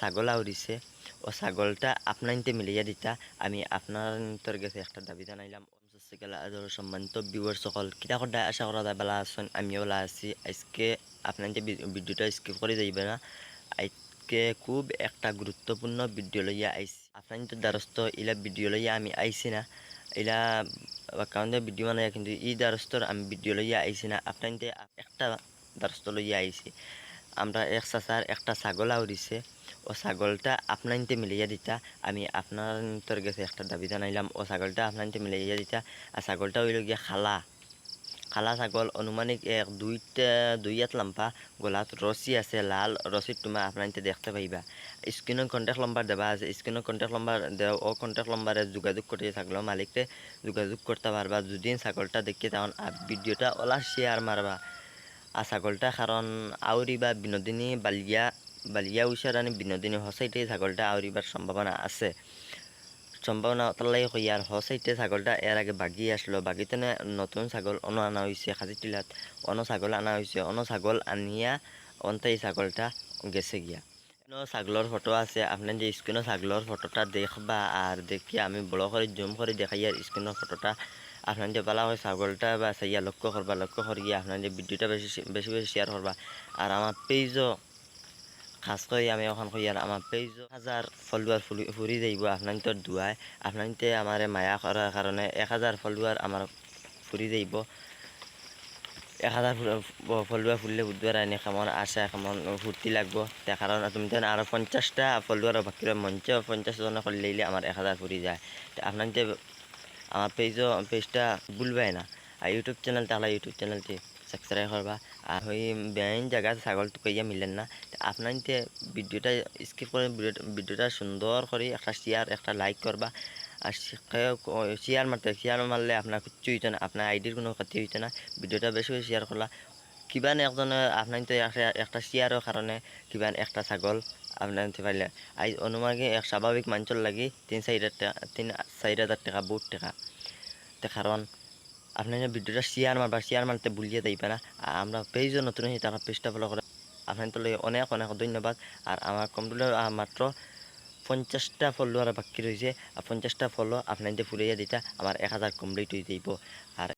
ছাগল আউরিছে ও ছাগলটা আপনাইতে মিলিয়ে দিতা। আমি আপনার কাছে একটা দাবি জানাইলাম গেলা আদর সম্মানিত বিবর সকল, কিতা কড্ডা আশা করা যায়, বেলা আছেন আমিও বেলা আছি আজকে আপনাদের ভিডিওটা স্কিপ করে যাইবে না। আজকে খুব একটা গুরুত্বপূর্ণ ভিডিও লইয়া আইছি। আপনাদের দ্বারস্থ ইলা ভিডিও আমি আইছি না। ইলা কারণে ভিডিও মানে কিন্তু ই দ্বারস্থর আমি ভিডিও আইছি না। আপনাদের একটা দ্বারস্থ লইয়া আইছি। আমরা এক চাচার একটা ছাগল আউরিছে ও ছাগলটা আপনাইতে মিলিয়ে দিতা। আমি আপনার তোর গেছে একটা দাবি জানাইলাম ও ছাগলটা আপনাইতে মিলিয়ে দিতা। আর ছাগলটা হইল গিয়া খালা। খালা ছাগল অনুমানিক এক দুইটা, দুই হাত লম্বা, গলাত রশি আছে, লাল রশিত তোমার আপনাইতে দেখতে পাইবা। স্ক্রিনের কন্ট্যাক্ট নম্বর দেওয়া আছে। স্ক্রিনের কন্ট্যাক্ট নম্বর দেওয়া ও কন্ট্যাক্ট নম্বরে যোগাযোগ করতে থাকল মালিককে যোগাযোগ করতে পারবা যদি ছাগলটা দেখি তখন ভিডিওটা ওলা শেয়ার মারবা ছাগলটা কারণ আউরি বা বিনোদিনী, বালিয়া বালিয়া উষারানি বিনোদিনী হসাইতে ছাগলটা আউরিবার সম্ভাবনা আছে। সম্ভাবনা তালাই কই আর হসাইতে ছাগলটা এর আগে বাগি আসলো বাগিতে নতুন ছাগল অন আনা হয়েছে খাজি টিলাত অন ছাগল আনা হয়েছে অন ছাগল আনিয়া অন্তাই ছাগলটা গেছে গিয়া। ছাগলের ফটো আছে, আপনি যে স্ক্রিনের ছাগলের ফটোটা দেখবা আর দেখি আমি বড় করে জুম করে দেখাই আর স্ক্রিনের ফটোটা আপনার যে বলা হয় ছাগলটা বা সাইয়া লক্ষ্য করবা লক্ষ্য করিয়া আপনার যে ভিডিওটা বেশি বেশি বেশি শেয়ার করবা আর আমার পেজও খাস আমি এখন কই আর আমার পেজ হাজার ফলোয়ার ফুরি যাইব আপনার দুয়ায় আপনার আমার মায়া করার কারণে এক হাজার ফলোয়ার আমার ফুরি যাইব। এক হাজার ফলোয়ার ফুললে বুধবার আনি কেমন আশা কেমন ফুর্তি লাগবো? তার কারণ তুমি তো আরও পঞ্চাশটা ফলোয়ার বাকি মঞ্চ পঞ্চাশ জন করলে আমার এক হাজার ফুরি যায়। আপনার আমার পেজও পেজটা ভুলবাই না। আর ইউটিউব চ্যানেল তাহলে ইউটিউব চ্যানেলটি সাবস্ক্রাইব করবা। আর ওই বেআইন জায়গা ছাগল টুকাইয়া মিলেন না। আপনার নিতে ভিডিওটা স্কিপ করে ভিডিওটা সুন্দর করে একটা শেয়ার একটা লাইক করবা। আর শেয়ার মারতে শেয়ার মারলে আপনার কিচ্ছু হইতো না, আপনার আইডির কোনো ক্ষতি হইতো না। ভিডিওটা বেশি শেয়ার করলা। কিবান একজনে আপনার তো একটা শেয়ারের কারণে কিবান একটা ছাগল আপনার পাইলে আই, অনুমাগে এক স্বাভাবিক মানুষের লাগি তিন চার তিন চার হাজার টাকা, বহুত টাকা। তে কারণ আপনার ভিডিওটা শেয়ার মারবা শেয়ার মারতে ভুলিয়ে যাইবে না। আর আমরা পেজও নতুন হয়েছি তারা পেজটা ফলো করে আপনার অনেক অনেক ধন্যবাদ। আর আমার কম্পিউটার মাত্র পঞ্চাশটা ফলোয়ার বাকি রয়েছে আর পঞ্চাশটা ফলো আপনার ফুরাইয়া দিতা। আমার এক হাজার কমপ্লিট হয়ে যাইব আর